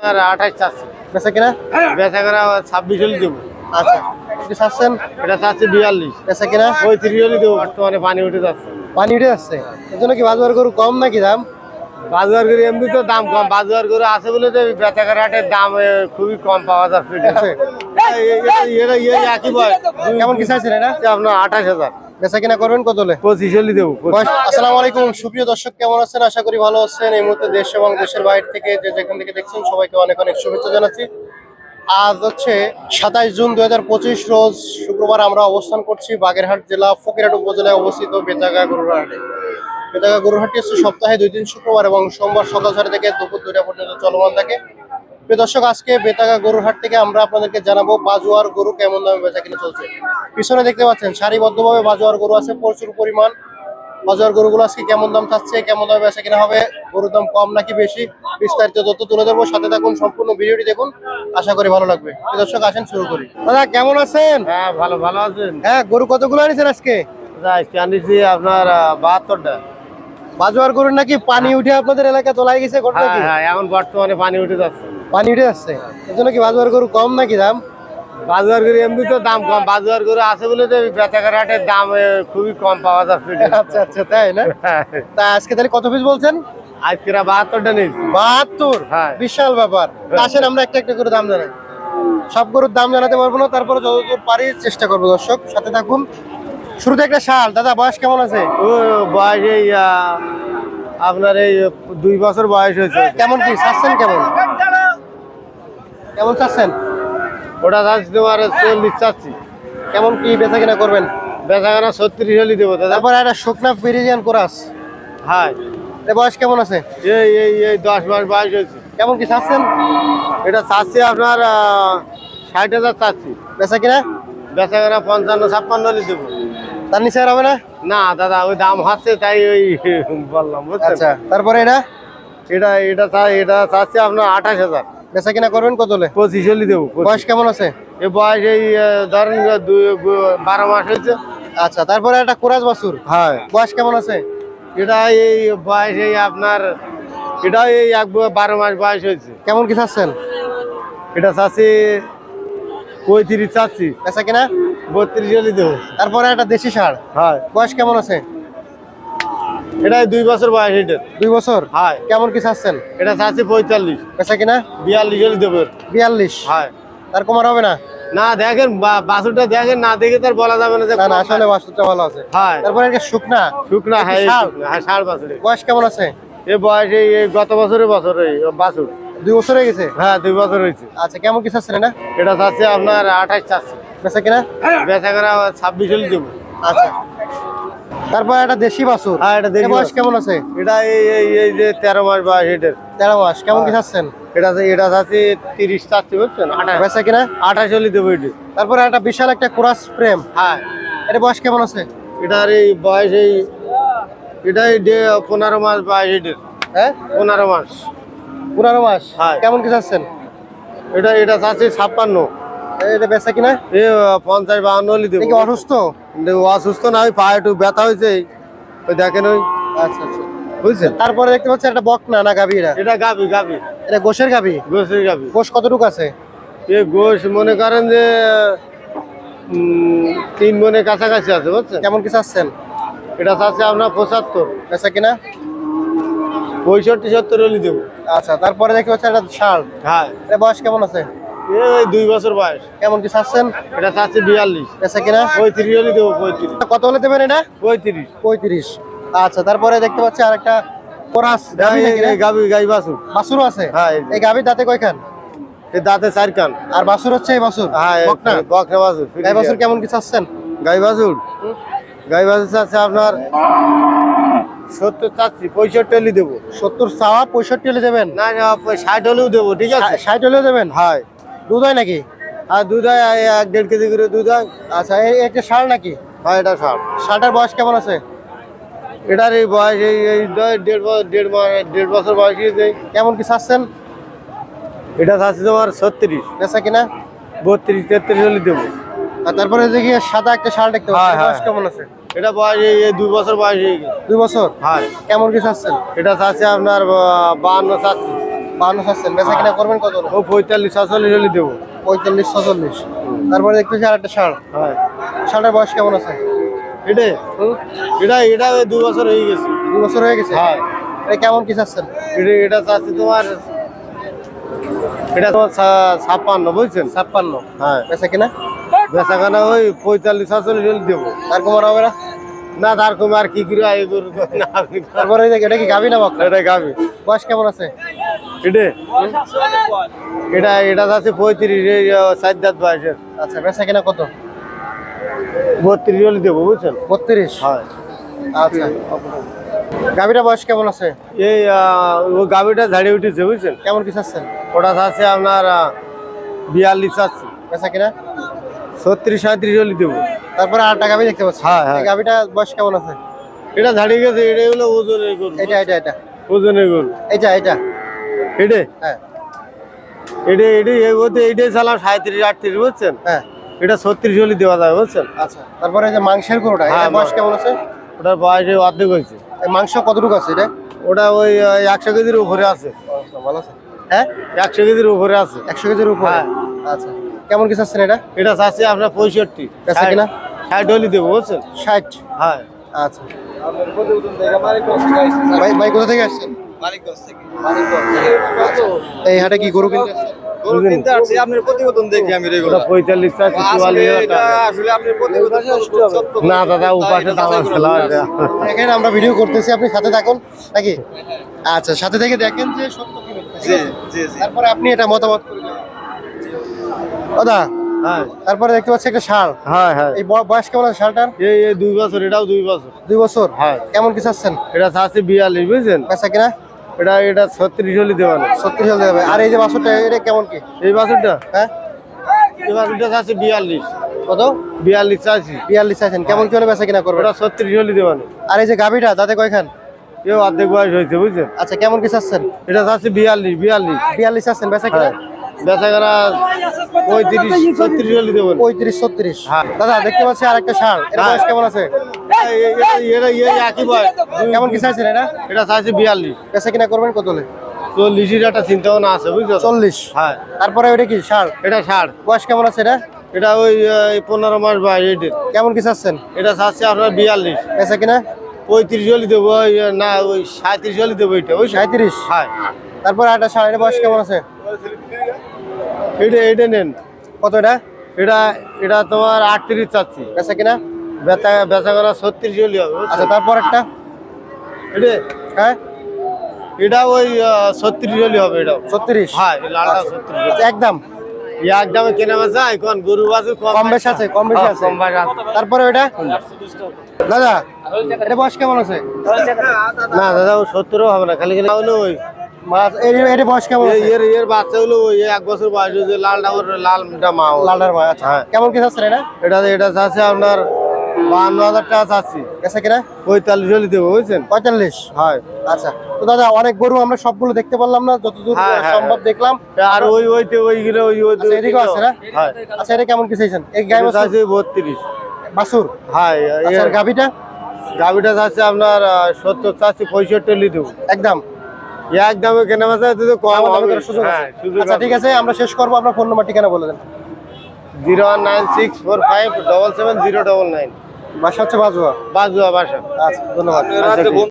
আর আঠাশ চাচ্ছি বেচা কিনা বেচা করা ছাব্বিশ হলে দেবো আচ্ছা চাচ্ছেন এটা চাচ্ছি বিয়াল্লিশ বেচা কিনা পঁয়ত্রিশ হলে দেবো বর্তমানে পানি উঠে যাচ্ছে পানি উঠে যাচ্ছে এর জন্য কি বাজার গরু কম নাকি দাম বাজার করে এমনি তো দাম কম বাজার করে আছে বলে তো বেচা করা হাটের দাম খুবই কম পাওয়া যাচ্ছে আছে। এ- এ- এ- এরা এই একই বয় কেমন কি চাইছেন এটা আপনার আঠাশ হাজার বেচা কিনা করবেন কত পঁচিশ হলে দেবো আসসালামু আলাইকুম। সুপ্রিয় দর্শক কেমন আছেন? আশা করি ভালো আছেন। এই মুহূর্তে দেশ এবং দেশের বাইরে থেকে যে যেখান থেকে দেখছেন সবাইকে অনেক অনেক শুভেচ্ছা জানাচ্ছি। আজ হচ্ছে সাতাইশ জুন দুই হাজার পঁচিশ রোজ শুক্রবার আমরা অবস্থান করছি বাগেরহাট জেলা ফকিরহাট উপজেলায় অবস্থিত বেতাগা গরুর হাটে বেতাগা গরুর হাটটি হচ্ছে সপ্তাহে দুই দিন শুক্রবার এবং সোমবার সকাল ছটা থেকে দুপুর দুইটা পর্যন্ত চলমান থাকে। দর্শক আজকে বেতাগা গরুর হাট থেকে আমরা আপনাদেরকে জানাব বাজুয়ার গরু কেমন দামে বেচা কিনে চলছে। পিছনে দেখতে পাচ্ছেন সারিবদ্ধভাবে বাজুয়ার গরু আছে প্রচুর পরিমাণ। বাজার গরুগুলো আজকে কেমন দাম থাকছে কেমন দামে বেচা কিনা হবে গরুর দাম কম নাকি বেশি বিস্তারিত তথ্য তুলে ধরবো। সাথে থাকুন সম্পূর্ণ ভিডিওটি দেখুন আশা করি ভালো লাগবে। দর্শক আসেন শুরু করি। দাদা কেমন আছেন? হ্যাঁ ভালো ভালো আছেন। হ্যাঁ গরু কতগুলো আনিছেন আজকে? আনিছি আপনার বাহাত্তরটা। বাজুয়ার গরুর নাকি পানি উঠে আপনাদের এলাকা তোলাই গেছে হ্যাঁ হ্যাঁ এখন বর্তমানে পানি উঠে যাচ্ছে। পানি উঠে যাচ্ছে এর জন্য কি বাজুয়ার গরু কম নাকি দাম? বাজার করে এমনি তো দাম কম। বাজার গরু আছে বলে তো বেচা করা হাটের দাম খুবই কম পাওয়া যাচ্ছে আচ্ছা আচ্ছা তাই না? তা আজকে তাহলে কত পিস বলছেন? বাহাত্তরটা নিয়েছি। বাহাত্তর? হ্যাঁ। বিশাল ব্যাপার। আসেন আমরা একটা একটা করে দাম জানাই। সব গরুর দাম জানাতে পারব না তারপরে যতদূর পারি চেষ্টা করব দর্শক। সাথে থাকুন। শুরুতে একটা শাল। দাদা বয়স কেমন আছে? ও বয়স এই আপনার এই দুই বছর বয়স হয়েছে। কেমন কি? চাচ্ছেন কেমন? কেমন চাচ্ছেন? ওটা যাচ্ছি তোমার চল্লিশ চাচ্ছি। কেমন কি বেচা কিনা করবেন? বেচা কেনা ছত্রিশ হলে দেবো তারপরে একটা শুকনা পেরিজিয়ান কোরাস হ্যাঁ এ বয়স কেমন আছে? এই এই এই দশ মাস বয়স হয়েছে। কেমন কি চাচ্ছেন? এটা চাচ্ছি আপনার ষাট হাজার চাচ্ছি। বেচা কিনা বেচা কেনা পঞ্চান্ন ছাপ্পান্ন হলে দেবো। তার নিচে হবে না? না দাদা ওই দাম হচ্ছে তাই ওই বললাম আচ্ছা তারপরে এটা? এটা এটা এটা চাচ্ছে আপনার আঠাশ হাজার। বেচা কিনা করবেন কত হলে? পঁচিশ হলে দেবো বয়স কেমন আছে? এ বয়স এই ধরেন বারো মাস হয়েছে। আচ্ছা তারপরে একটা কোরাস বাসুর হ্যাঁ। বয়স কেমন আছে? এটা এই বয়স এই আপনার এটা এই এক বারো মাস বয়স হয়েছে। কেমন কি চাচ্ছেন? এটা চাচ্ছি পঁয়ত্রিশ চাচ্ছি। বেচা কিনা বত্রিশ হলে দেবো। তারপরে একটা দেশি সার। হ্যাঁ। বয়স কেমন আছে? এটা দুই বছর বয়স এটা দুই বছর? হ্যাঁ। কেমন কি চাচ্ছেন? এটা চাচ্ছি পঁয়তাল্লিশ। বেচা কিনা? বিয়াল্লিশ হলে দেবো। বিয়াল্লিশ? হ্যাঁ। তার কমার হবে না? না দেখেন বা- দেখেন না দেখে তার বলা যাবে না যে না না আসলে বাসুরটা ভালো আছে। হ্যাঁ। তারপরে একটা শুকনা? শুকনা হ্যাঁ হ্যাঁ ষাট বছরে। বয়স কেমন আছে? এ বয়স এই গত বছরের বছর বাছুর। দুই বছর হয়ে গেছে? হ্যাঁ দুই বছর হয়েছে। আচ্ছা কেমন কি চাচ্ছেন এটা? এটা চাচ্ছে আপনার আঠাশ চাচ্ছে। বেচা কিনা? বেচা করা ছাব্বিশ হলে দেবো। আচ্ছা। তারপর একটা দেশি বাসুর হ্যাঁ, এটা দেশি বয়স কেমন আছে? এটা এই এই এই যে তেরো মাস বয়স এটার তেরো মাস কেমন কি চাচ্ছেন? এটা এটা চাচ্ছে তিরিশ চাচ্ছে বুঝছেন? আঠাশ। বেচা কিনা? আঠাশ হলে দেবো এটি। তারপরে একটা বিশাল একটা কোরাস ফ্রেম হ্যাঁ। এটা বয়স কেমন আছে? এটার এই বয়স এই এটাই ডে- পনেরো মাস বয়স এটার হ্যাঁ? পনেরো মাস। পনেরো মাস। হ্যাঁ। কেমন কি চাচ্ছেন? এটা এটা চাচ্ছে ছাপ্পান্ন। এটা বেচা কিনা? এ পঞ্চাশ বাহান্ন হলে দেবো। অসুস্থ? অসুস্থ না ওই পায়ে একটু ব্যথা হয়েছে। ওই দেখেন ওই। আচ্ছা আচ্ছা। বুঝছেন তারপরে দেখতে পাচ্ছি একটা বকনা না গাভি এটা? এটা গাবি গাবি এটা গোশের গাভি? গোসের গাবি গোশ কতটুকু আছে? এ গোস মনে করেন যে তিন মনে কাছাকাছি আছে বুঝছেন কেমন কি চাচ্ছেন? এটা চাচ্ছে আপনার পঁচাত্তর। বেচা কিনা? পঁয়ষট্টি সত্তর হলে দেবো। আচ্ছা তারপরে দেখতে পাচ্ছি একটা শাল হ্যাঁ। এটা বয়স কেমন আছে? দুই বছর বয়স। কেমন কি চাচ্ছেন? এটা চাচ্ছে বিয়াল্লিশ। বেচা কিনা? পঁয়ত্রিশ হলে দেবো পঁয়ত্রিশ। কত হলে দেবেন এটা? পঁয়ত্রিশ। পঁয়ত্রিশ। আচ্ছা তারপরে দেখতে পাচ্ছি কোরাস এই গাবি গাই বাসুর বাসুরও আছে? হ্যাঁ, এই যে। দাঁতে কয়খান? এই দাঁতে চার কান আর বাসুর হচ্ছে এই বাসুর হ্যাঁ বকনা? বাসুর গাই বাসুর কেমন কি চাচ্ছেন? গাই বাসুর গাই বাসুর চাচ্ছে আপনার সত্তর চাচ্ছি পঁয়ষট্টি হলে দেবো। সত্তর চাওয়া পঁয়ষট্টি হলে দেবেন? না না ষাট হলেও দেবো ঠিক আছে? ষাট হলেও দেবেন? হ্যাঁ। দুধ হয় নাকি? আর দুধ হয় এক দেড় কেজি করে দুধ হয়। আচ্ছা একটা ষাঁড় নাকি? হয় এটা ষাট ষাঁড়টার বয়স কেমন আছে? এটার এই বয়স এই এই দেড় বছর দেড় দেড় বছর বয়স কেমন কি চাচ্ছেন এটা চাচ্ছি তোমার ছত্রিশ। বেচা কিনা? বত্রিশ তেত্রিশ হলে দেবো। আর তারপরে দেখি সাদা একটা ষাঁড় দেখতে পাচ্ছি হ্যাঁ, বয়স হ্যাঁ। কেমন আছে? এটা বয়স এই দুই বছর বয়স হয়ে গেছে। দুই বছর? হ্যাঁ। কেমন কি চাচ্ছেন এটা চাচ্ছে আপনার বাহান্ন চাচ্ছি বান্ন চাচ্ছেন বেচা কিনা করবেন কত ও পঁয়তাল্লিশ সাতচল্লিশ হলে দেবো। পঁয়তাল্লিশ ছচল্লিশ তারপরে দেখতেছি আর একটা ষাঁড়। হ্যাঁ। ষাঁড়ের বয়স কেমন আছে? এটা এটা এটা দু বছর হয়ে গেছে। দু বছর হয়ে গেছে? হ্যাঁ। এটা কেমন কি চাচ্ছেন? এটা এটা চাচ্ছি তোমার এটা তোমার ছাপ্পান্ন বুঝছেন? ছাপ্পান্ন। হ্যাঁ। বেচা কিনা? বেচাখানা ওই পঁয়তাল্লিশ সাতচল্লিশ হলে দেবো। তার কমার হবে না? না তার কমে আর কি করে তারপরে এটা কি গাবি না বকরা? এটা গাবি। বয়স কেমন আছে? এটা? এটা এটা আছে পঁয়ত্রিশ চার দাঁত বয়সের। আচ্ছা বেচা কিনা কত? বত্রিশ হলে দেবো বুঝছেন? বত্রিশ? হ্যাঁ। আচ্ছা। গাবিটা বয়স কেমন আছে? এই ও গাবিটা ঝাড়িয়ে উঠেছে বুঝছেন? কেমন কি চাচ্ছেন? ওটা আছে আপনার বিয়াল্লিশ আছে বেচা কিনা? ছত্রিশ সাঁত্রিশ হলে দেবো। তারপরে আটটা গাবি দেখতে পাচ্ছি। হ্যাঁ, হ্যাঁ। গাবিটা বয়স কেমন আছে? এটা ঝাড়িয়ে গেছে এটা হলো ওজনের গরু এটা এটা এটা। ওজনের গরু। এটা এটা এটা হ্যাঁ। এটা এটা এগোতে এইটাই চালাম সাঁত্রিশ আটত্রিশ বুঝছেন? হ্যাঁ। এটা ছত্রিশ হলে দেওয়া যাবে বুঝছেন? আচ্ছা তারপরে যে মাংসের গরুটা হ্যাঁ, এটা বয়স। কেমন আছে? ওটার বয়স অর্ধেক হয়েছে। এই মাংস কতটুকু আছে এটা? ওটা ওই একশো কেজির উপরে আছে। ভালো আছে। হ্যাঁ? একশো কেজির উপরে আছে। একশো কেজির উপরে? হ্যাঁ। আচ্ছা কেমন কি চাচ্ছেন এটা? এটা চাচ্ছি আপনার পঁয়ষট্টি। কিনা? ষাট হলে দেবো বুঝছেন? ষাট। হ্যাঁ। আচ্ছা। ভাই ভাই কোথা থেকে আসছেন? এই হাটে কি গরু কিনতে গরু কিনতে আসছি আপনার প্রতিবেদন দেখি আমি রেগুলার পঁয়তাল্লিশ চুয়াল্লিশ আসলে আপনি প্রতিবেদন না দাদা উপাসে দাম আছে দেখেন আমরা ভিডিও করতেছি আপনি সাথে থাকুন নাকি? আচ্ছা সাথে থেকে দেখেন যে সত্য কি তারপরে আপনি এটা মতামত করে যাবেন দাদা তারপরে দেখতে পাচ্ছি একটা শাল। হ্যাঁ হ্যাঁ। এই বয়স কেমন আছে ষাঁড়টার এই এই দুই বছর এটাও দুই বছর। দুই বছর? হ্যাঁ। কেমন কি চাচ্ছেন? এটা চাচ্ছি বিয়াল্লিশ বুঝছেন? বেচা কিনা? এটা এটা ছত্রিশ হলে দেওয়া সত্তর হলে যাবে আর এই যে বাছরটা এটা কেমন কি? এই বাছুরটা? হ্যাঁ। এই বাছুরটা চাচ্ছি বিয়াল্লিশ। কত? বিয়াল্লিশ বিয়াল্লিশ চাইছেন কেমন কি হলে বেচা কিনা করবে ছত্রিশ হলে দেওয়া আর এই যে গাভিটা কয়খান? অর্ধেক বয়স হয়েছে বুঝছেন? আচ্ছা কেমন কি চাচ্ছেন? এটা চাচ্ছি বিয়াল্লিশ বিয়াল্লিশ। বিয়াল্লিশ চাচ্ছেন বেচা কিনা? পঁয়ত্রিশ ছত্রিশ হলে দেবো পঁয়ত্রিশ ছত্রিশ। হ্যাঁ। দাদা দেখতে পাচ্ছি আর একটা ষাঁড়। এর হ্যাঁ। বয়স কেমন আছে? এটা এই একই বয়স। কেমন কি চাইছেন এটা? বিয়াল্লিশ। বেচা কিনা করবেন কত হলে? চল্লিশের একটা চিন্তা ভাবনা আছে বুঝছ? চল্লিশ। হ্যাঁ। তারপরে ওইটা কি ষাঁড়? এটা ষাট বয়স কেমন আছে এটা? এটা ওই পনেরো মাস এটির কেমন কি চাচ্ছেন? এটা চাচ্ছে আপনার বিয়াল্লিশ। বেচা কিনা? পঁয়ত্রিশ হলে দেবো না ওই সাঁত্রিশ হলে দেবো এটা ওই সাঁত্রিশ হ্যাঁ। তারপরে একটা ষাঁড় এটা বয়স কেমন আছে? এটা এটা নেন। কত এটা? এটা এটা তোমার আটত্রিশ চাচ্ছি। বেচা কিনা? বেচা বেচা করা ছত্রিশ হলে হবে আচ্ছা তারপর একটা? এটা হ্যাঁ? এটা ওই ছত্রিশ হলে হবে এটা ছত্রিশ? হ্যাঁ লালটা ছত্রিশ একদম? একদমে কেনা বেচা এখন গরু বাজু কম বেশি আছে, কম বেশি হ্যাঁ, আছে। তারপরে ওইটা দাদা এটা বয়স কেমন আছে? না দাদা ও সত্তরও হবে না খালি খালি ওই মাছ এর- এর বয়স কেমন এর এর বাচ্চা হলো এক বছর বয়স হয়েছে লালটা মা। লালটার আচ্ছা। হ্যাঁ। কেমন কি চাচ্ছেন এটা? এটা এটা চাচ্ছে আপনার বাহান্ন হাজার টাকা চাচ্ছি। কিনা? পঁয়তাল্লিশ হলে দেবো বুঝছেন? পঁয়তাল্লিশ? হয়। আচ্ছা। তো দাদা অনেক গরু আমরা সবগুলো দেখতে পারলাম না যতদূর হ্যাঁ, হ্যাঁ, সম্ভব দেখলাম। আর ওই ওইতে ওইগুলো ওই ওই আচ্ছা, আছে না? আচ্ছা এটা কেমন কি চাইছেন? এই গাই বত্রিশ। বাছুর হ্যাঁ আচ্ছা আর গাভিটা? গাভিটা চাচ্ছে আপনার সত্তর চাচ্ছে পঁয়ষট্টি দেবো। একদম। একদমে কেনা বেচা তো কম হবে। সুযোগ হ্যাঁ আছে। আচ্ছা ঠিক আছে আমরা শেষ করব আপনার ফোন নাম্বার ঠিকানা বলে দেন zero one nine six four five double seven zero double nine. বাসা হচ্ছে বাজুয়া। বাজুয়া বাসা। আচ্ছা ধন্যবাদ।